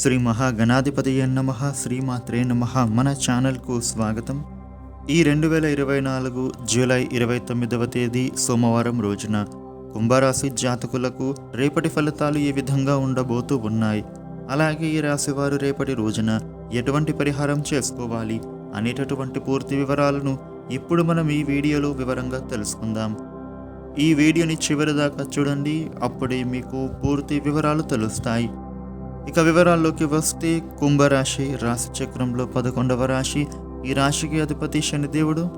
శ్రీ మహాగణాధిపతి నమ శ్రీమాత్రే నమ. మన ఛానల్కు స్వాగతం. ఈ రెండు వేల ఇరవై నాలుగు జూలై ఇరవై తొమ్మిదవ తేదీ సోమవారం రోజున కుంభరాశి జాతకులకు రేపటి ఫలితాలు ఈ విధంగా ఉండబోతూ ఉన్నాయి? అలాగే ఈ రాశి వారు రేపటి రోజున ఎటువంటి పరిహారం చేసుకోవాలి అనేటటువంటి పూర్తి వివరాలను ఇప్పుడు మనం ఈ వీడియోలో వివరంగా తెలుసుకుందాం. ఈ వీడియోని చివరి దాకా చూడండి అప్పుడే మీకు పూర్తి వివరాలు తెలుస్తాయి. ఇక వివరాల్లోకి వస్తే కుంభరాశి రాశి చక్రంలో పదకొండవ రాశి. ఈ రాశికి అధిపతి శనిదేవుడు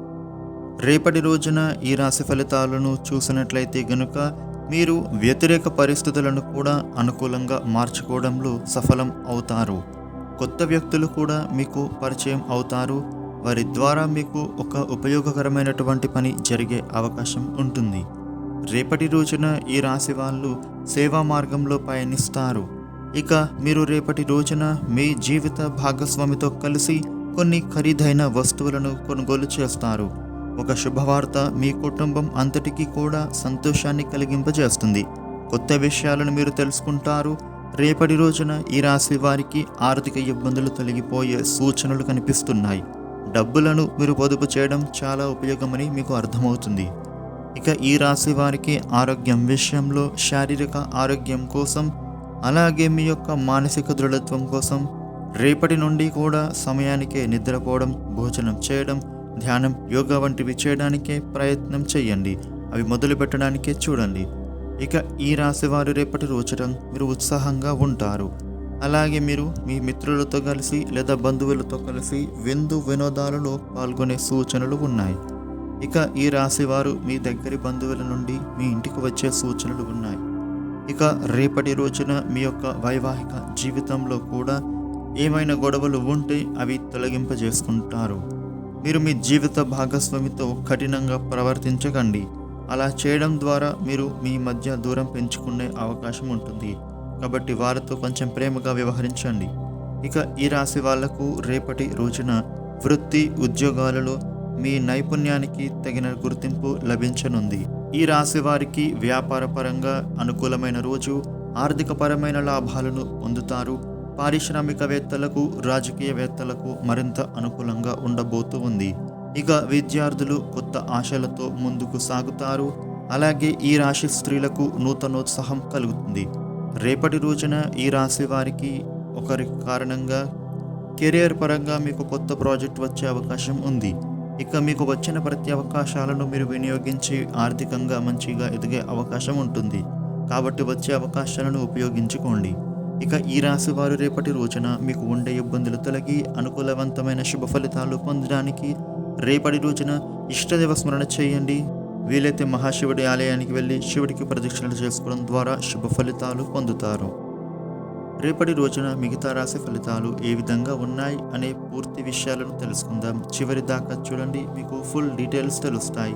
రేపటి రోజున ఈ రాశి ఫలితాలను చూసినట్లయితే గనుక మీరు వ్యతిరేక పరిస్థితులను కూడా అనుకూలంగా మార్చుకోవడంలో సఫలం అవుతారు. కొత్త వ్యక్తులు కూడా మీకు పరిచయం అవుతారు. వారి ద్వారా మీకు ఒక ఉపయోగకరమైనటువంటి పని జరిగే అవకాశం ఉంటుంది. రేపటి రోజున ఈ రాశి వాళ్ళు సేవా మార్గంలో పయనిస్తారు. ఇక మీరు రేపటి రోజున మీ జీవిత భాగస్వామితో కలిసి కొన్ని ఖరీదైన వస్తువులను కొనుగోలు చేస్తారు. ఒక శుభవార్త మీ కుటుంబం అంతటికీ కూడా సంతోషాన్ని కలిగింపజేస్తుంది. కొత్త విషయాలను మీరు తెలుసుకుంటారు. రేపటి రోజున ఈ రాశి వారికి ఆర్థిక ఇబ్బందులు తొలగిపోయే సూచనలు కనిపిస్తున్నాయి. డబ్బులను మీరు పొదుపు చేయడం చాలా ఉపయోగమని మీకు అర్థమవుతుంది. ఇక ఈ రాశి వారికి ఆరోగ్యం విషయంలో శారీరక ఆరోగ్యం కోసం అలాగే మీ యొక్క మానసిక దృఢత్వం కోసం రేపటి నుండి కూడా సమయానికే నిద్రపోవడం భోజనం చేయడం ధ్యానం యోగా వంటివి చేయడానికే ప్రయత్నం చేయండి. అవి మొదలు పెట్టడానికే చూడండి. ఇక ఈ రాశి వారు రేపటి రోజున మీరు ఉత్సాహంగా ఉంటారు. అలాగే మీరు మీ మిత్రులతో కలిసి లేదా బంధువులతో కలిసి విందు వినోదాలలో పాల్గొనే సూచనలు ఉన్నాయి. ఇక ఈ రాశి వారు మీ దగ్గరి బంధువుల నుండి మీ ఇంటికి వచ్చే సూచనలు ఉన్నాయి. ఇక రేపటి రోజున మీ యొక్క వైవాహిక జీవితంలో కూడా ఏమైనా గొడవలు ఉంటే అవి తొలగింపజేసుకుంటారు. మీరు మీ జీవిత భాగస్వామితో కఠినంగా ప్రవర్తించకండి. అలా చేయడం ద్వారా మీరు మీ మధ్య దూరం పెంచుకునే అవకాశం ఉంటుంది. కాబట్టి వారితో కొంచెం ప్రేమగా వ్యవహరించండి. ఇక ఈ రాశి వాళ్ళకు రేపటి రోజున వృత్తి ఉద్యోగాలలో మీ నైపుణ్యానికి తగిన గుర్తింపు లభించనుంది. ఈ రాశి వారికి వ్యాపారపరంగా అనుకూలమైన రోజు ఆర్థికపరమైన లాభాలను పొందుతారు. పారిశ్రామికవేత్తలకు రాజకీయవేత్తలకు మరింత అనుకూలంగా ఉండబోతూ ఉంది. ఇక విద్యార్థులు కొత్త ఆశలతో ముందుకు సాగుతారు. అలాగే ఈ రాశి స్త్రీలకు నూతనోత్సాహం కలుగుతుంది. రేపటి రోజున ఈ రాశి వారికి ఒకరి కారణంగా కెరియర్ పరంగా మీకు కొత్త ప్రాజెక్ట్ వచ్చే అవకాశం ఉంది. ఇక మీకు వచ్చిన ప్రతి అవకాశాలను మీరు వినియోగించి ఆర్థికంగా మంచిగా ఎదిగే అవకాశం ఉంటుంది. కాబట్టి వచ్చే అవకాశాలను ఉపయోగించుకోండి. ఇక ఈ రాశి వారు రేపటి రోజున మీకు ఉండే ఇబ్బందులు తొలగి అనుకూలవంతమైన శుభ ఫలితాలు పొందడానికి రేపటి రోజున ఇష్టదేవ స్మరణ చేయండి. వీలైతే మహాశివుడి ఆలయానికి వెళ్ళి శివుడికి ప్రదక్షిణలు చేసుకోవడం ద్వారా శుభ ఫలితాలు పొందుతారు. రేపటి రోజున మిగతా రాశి ఫలితాలు ఏ విధంగా ఉన్నాయి అనే పూర్తి విషయాలను తెలుసుకుందాం. చివరి దాకా చూడండి మీకు ఫుల్ డీటెయిల్స్ తెలుస్తాయి.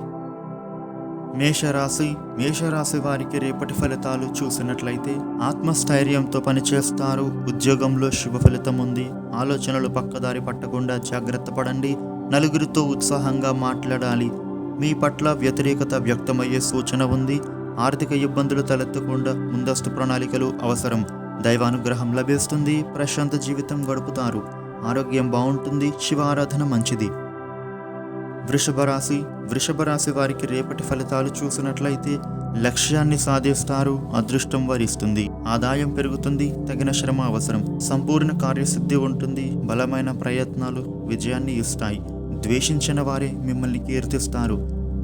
మేషరాశి మేషరాశి వారికి రేపటి ఫలితాలు చూసినట్లయితే ఆత్మస్థైర్యంతో పనిచేస్తారు. ఉద్యోగంలో శుభ ఫలితం ఉంది. ఆలోచనలు పక్కదారి పట్టకుండా జాగ్రత్త పడండి. నలుగురితో ఉత్సాహంగా మాట్లాడాలి. మీ పట్ల వ్యతిరేకత వ్యక్తమయ్యే సూచన ఉంది. ఆర్థిక ఇబ్బందులు తలెత్తకుండా ముందస్తు ప్రణాళికలు అవసరం. దైవానుగ్రహం లభిస్తుంది ప్రశాంత జీవితం గడుపుతారు ఆరోగ్యం బాగుంటుంది శివ ఆరాధన మంచిది. వృషభ రాశి వృషభ రాశి వారికి రేపటి ఫలితాలు చూసినట్లయితే లక్ష్యాన్ని సాధిస్తారు అదృష్టం వరిస్తుంది ఆదాయం పెరుగుతుంది తగిన శ్రమ అవసరం సంపూర్ణ కార్యసిద్ధి ఉంటుంది బలమైన ప్రయత్నాలు విజయాన్ని ఇస్తాయి. ద్వేషించిన వారే మిమ్మల్ని కీర్తిస్తారు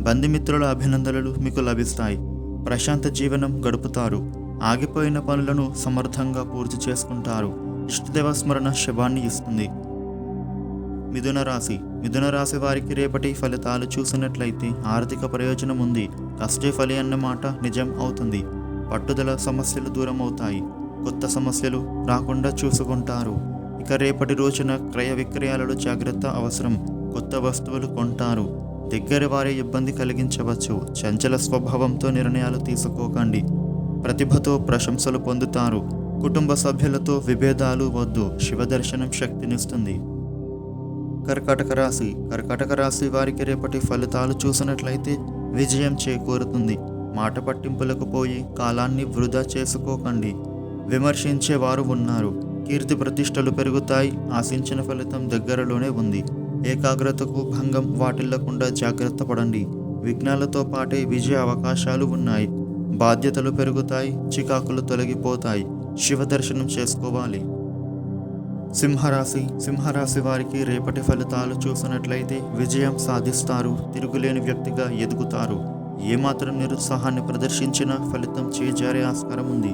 బంధుమిత్రుల అభినందనలు మీకు లభిస్తాయి ప్రశాంత జీవనం గడుపుతారు. ఆగిపోయిన పనులను సమర్థంగా పూర్తి చేసుకుంటారు. ఇష్టదేవ స్మరణ శుభాన్ని ఇస్తుంది. మిథున రాశి. మిథున రాశి వారికి రేపటి ఫలితాలు చూసినట్లయితే ఆర్థిక ప్రయోజనం ఉంది. కష్టే ఫలి అన్న మాట నిజం అవుతుంది. పట్టుదల సమస్యలు దూరం అవుతాయి కొత్త సమస్యలు రాకుండా చూసుకుంటారు. ఇక రేపటి రోజున క్రయ విక్రయాలలో జాగ్రత్త అవసరం. కొత్త వస్తువులు కొంటారు. దగ్గర వారి ఇబ్బంది కలిగించవచ్చు. చంచల స్వభావంతో నిర్ణయాలు తీసుకోకండి. ప్రతిభతో ప్రశంసలు పొందుతారు. కుటుంబ సభ్యులతో విభేదాలు వద్దు. శివదర్శనం శక్తినిస్తుంది. కర్కాటక రాశి. కర్కాటక రాశి వారికి రేపటి ఫలితాలు చూసినట్లయితే విజయం చేకూరుతుంది. మాట పట్టింపులకు పోయి కాలాన్ని వృధా చేసుకోకండి. విమర్శించేవారు ఉన్నారు. కీర్తి ప్రతిష్టలు పెరుగుతాయి. ఆశించిన ఫలితం దగ్గరలోనే ఉంది. ఏకాగ్రతకు భంగం వాటిల్లకుండా జాగ్రత్త పడండి. విఘ్నాలతో పాటే విజయ అవకాశాలు ఉన్నాయి. బాధ్యతలు పెరుగుతాయి చికాకులు తొలగిపోతాయి. శివ దర్శనం చేసుకోవాలి. సింహరాశి సింహరాశి వారికి రేపటి ఫలితాలు చూసినట్లయితే విజయం సాధిస్తారు. తిరుగులేని వ్యక్తిగా ఎదుగుతారు. ఏమాత్రం నిరుత్సాహాన్ని ప్రదర్శించినా ఫలితం చేజారే ఆస్కారం ఉంది.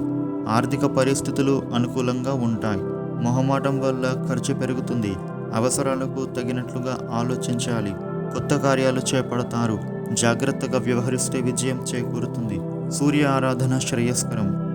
ఆర్థిక పరిస్థితులు అనుకూలంగా ఉంటాయి. మొహమాటం వల్ల ఖర్చు పెరుగుతుంది. అవసరాలకు తగినట్లుగా ఆలోచించాలి. కొత్త కార్యాలు చేపడతారు. జాగ్రత్తగా వ్యవహరిస్తే విజయం చేకూరుతుంది. సూర్య ఆరాధన శ్రేయస్కరం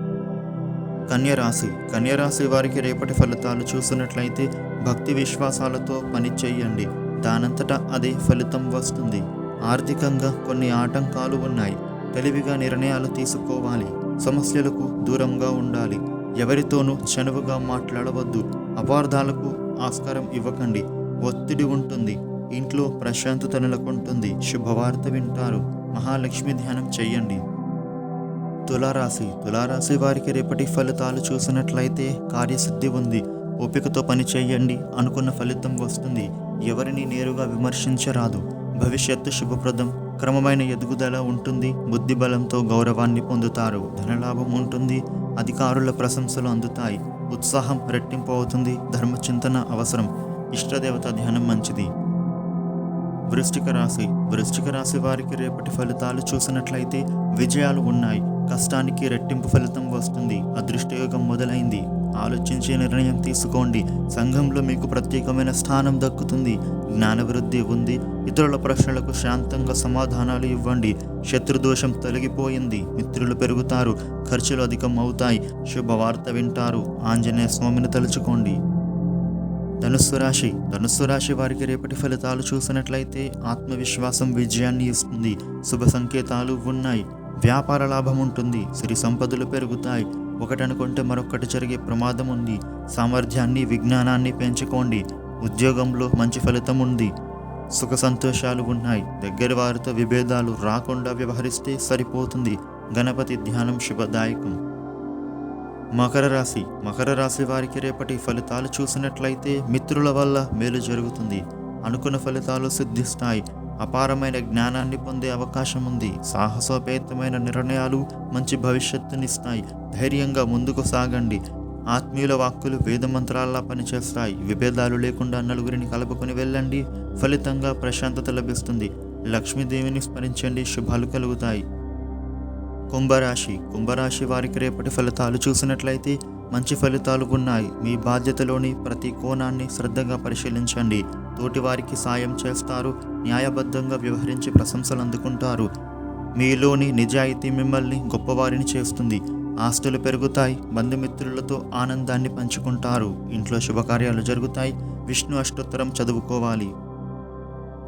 కన్యరాశి. కన్యరాశి వారికి రేపటి ఫలితాలు చూసినట్లయితే భక్తి విశ్వాసాలతో పని చేయండి. దానంతటా అదే ఫలితం వస్తుంది. ఆర్థికంగా కొన్ని ఆటంకాలు ఉన్నాయి. తెలివిగా నిర్ణయాలు తీసుకోవాలి. సమస్యలకు దూరంగా ఉండాలి. ఎవరితోనూ చనువుగా మాట్లాడవద్దు. అపార్థాలకు ఆస్కారం ఇవ్వకండి. ఒత్తిడి ఉంటుంది. ఇంట్లో ప్రశాంతత నెలకొంటుంది. శుభవార్త వింటారు. మహాలక్ష్మి ధ్యానం చేయండి. తులారాశి. తులారాశి వారికి రేపటి ఫలితాలు చూసినట్లయితే కార్యసిద్ధి ఉంది. ఓపికతో పని చేయండి అనుకున్న ఫలితం వస్తుంది. ఎవరిని నేరుగా విమర్శించరాదు. భవిష్యత్తు శుభప్రదం. క్రమమైన ఎదుగుదల ఉంటుంది. బుద్ధి బలంతో గౌరవాన్ని పొందుతారు. ధనలాభం ఉంటుంది. అధికారుల ప్రశంసలు అందుతాయి. ఉత్సాహం రెట్టింపు అవుతుంది. ధర్మచింతన అవసరం. ఇష్టదేవత ధ్యానం మంచిది. వృశ్చిక రాశి. వృశ్చిక రాశి వారికి రేపటి ఫలితాలు చూసినట్లయితే విజయాలు ఉన్నాయి. కష్టానికి రెట్టింపు ఫలితం వస్తుంది. అదృష్టయోగం మొదలైంది. ఆలోచించే నిర్ణయం తీసుకోండి. సంఘంలో మీకు ప్రత్యేకమైన స్థానం దక్కుతుంది. జ్ఞానవృద్ధి ఉంది. ఇతరుల ప్రశ్నలకు శాంతంగా సమాధానాలు ఇవ్వండి. శత్రుదోషం తొలగిపోయింది. మిత్రులు పెరుగుతారు. ఖర్చులు అధికం అవుతాయి శుభవార్త వింటారు. ఆంజనేయ స్వామిని తలుచుకోండి. ధనుస్సు రాశి. ధనుస్సు రాశి వారికి రేపటి ఫలితాలు చూసినట్లయితే ఆత్మవిశ్వాసం విజయాన్ని ఇస్తుంది. శుభ సంకేతాలు ఉన్నాయి. వ్యాపార లాభం ఉంటుంది సిరి సంపదలు పెరుగుతాయి. ఒకటనుకుంటే మరొకటి జరిగే ప్రమాదం ఉంది సామర్థ్యాన్ని విజ్ఞానాన్ని పెంచుకోండి. ఉద్యోగంలో మంచి ఫలితం ఉంది సుఖ సంతోషాలు ఉన్నాయి. దగ్గర వారితో విభేదాలు రాకుండా వ్యవహరిస్తే సరిపోతుంది. గణపతి ధ్యానం శుభదాయకం. మకర రాశి. మకర రాశి వారికి రేపటి ఫలితాలు చూసినట్లయితే మిత్రుల వల్ల మేలు జరుగుతుంది. అనుకున్న ఫలితాలు సిద్ధిస్తాయి. అపారమైన జ్ఞానాన్ని పొందే అవకాశం ఉంది. సాహసోపేతమైన నిర్ణయాలు మంచి భవిష్యత్తునిస్తాయి. ధైర్యంగా ముందుకు సాగండి. ఆత్మీయుల వాక్కులు వేదమంత్రాల్లా పనిచేస్తాయి. విభేదాలు లేకుండా నలుగురిని కలుపుకొని వెళ్ళండి. ఫలితంగా ప్రశాంతత లభిస్తుంది. లక్ష్మీదేవిని స్మరించండి. శుభాలు కలుగుతాయి. కుంభరాశి. కుంభరాశి వారికి రేపటి ఫలితాలు చూసినట్లయితే మంచి ఫలితాలు ఉన్నాయి. మీ బాధ్యతలోని ప్రతి కోణాన్ని శ్రద్ధగా పరిశీలించండి. తోటి వారికి సాయం చేస్తారు. న్యాయబద్ధంగా వ్యవహరించి ప్రశంసలు అందుకుంటారు. మీలోని నిజాయితీ మిమ్మల్ని గొప్పవారిని చేస్తుంది. ఆస్తులు పెరుగుతాయి. బంధుమిత్రులతో ఆనందాన్ని పంచుకుంటారు. ఇంట్లో శుభకార్యాలు జరుగుతాయి. విష్ణు అష్టోత్తరం చదువుకోవాలి.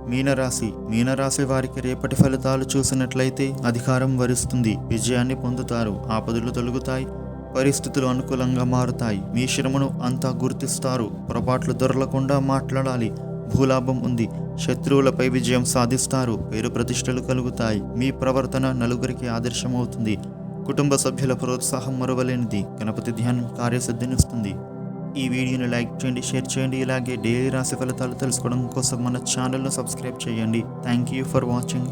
మీనరాశి. మీనరాశి వారికి రేపటి ఫలితాలు చూసినట్లయితే అధికారం వరిస్తుంది. విజయాన్ని పొందుతారు. ఆపదలు తొలుగుతాయి. పరిస్థితులు అనుకూలంగా మారుతాయి. మీ శ్రమను అంతా గుర్తిస్తారు. పొరపాట్లు దొరలకుండా మాట్లాడాలి. భూలాభం ఉంది. శత్రువులపై విజయం సాధిస్తారు. పేరు ప్రతిష్టలు కలుగుతాయి. మీ ప్రవర్తన నలుగురికి ఆదర్శమవుతుంది. కుటుంబ సభ్యుల ప్రోత్సాహం మరువలేనిది. గణపతి ధ్యానం కార్యసిద్ధినిస్తుంది ఈ వీడియోని లైక్ చేయండి షేర్ చేయండి. ఇలాగే డైలీ రాశి ఫలితాలు తెలుసుకోవడం కోసం మన ఛానల్ను సబ్స్క్రైబ్ చేయండి. Thank you for watching.